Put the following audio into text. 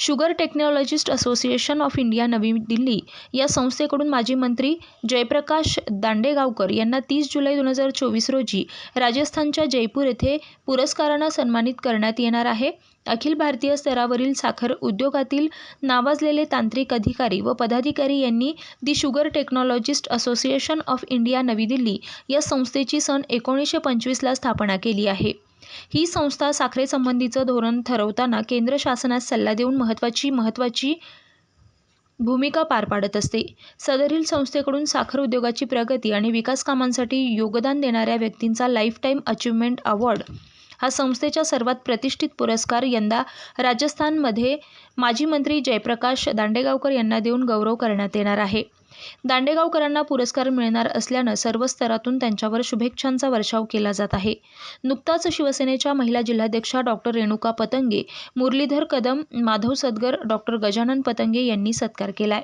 Sugar technologist association of India Navi Delhi. या संस्थेकडून माजी मंत्री जयप्रकाश दांडेगावकर यांना तीस जुलै दोन हजार चोवीस रोजी राजस्थानच्या जयपूर येथे पुरस्कारानं सन्मानित करण्यात येणार आहे. अखिल भारतीय स्तरावरील साखर उद्योगातील नावाजलेले तांत्रिक अधिकारी व पदाधिकारी यांनी the sugar technologist association of India Navi Delhi या संस्थेची सन एकोणीसशे पंचवीसला स्थापना केली आहे. ही संस्था साखरेसंबंधीचं धोरण ठरवताना केंद्र शासनास सल्ला देऊन महत्त्वाची महत्त्वाची भूमिका पार पाडत असते. सदरील संस्थेकडून साखर उद्योगाची प्रगती आणि विकास कामांसाठी योगदान देणाऱ्या व्यक्तींचा लाईफटाईम अचिव्हमेंट अवॉर्ड हा संस्थेच्या सर्वात प्रतिष्ठित पुरस्कार यंदा राजस्थानमध्ये माजी मंत्री जयप्रकाश दांडेगावकर यांना देऊन गौरव करण्यात येणार आहे. दांडेगावकरांना पुरस्कार मिळणार असल्यानं सर्व स्तरातून त्यांच्यावर शुभेच्छांचा वर्षाव केला जात आहे. नुकताच शिवसेनेच्या महिला जिल्हाध्यक्षा डॉक्टर रेणुका पतंगे मुरलीधर कदम माधव सदगर डॉक्टर गजानन पतंगे यांनी सत्कार केलाय.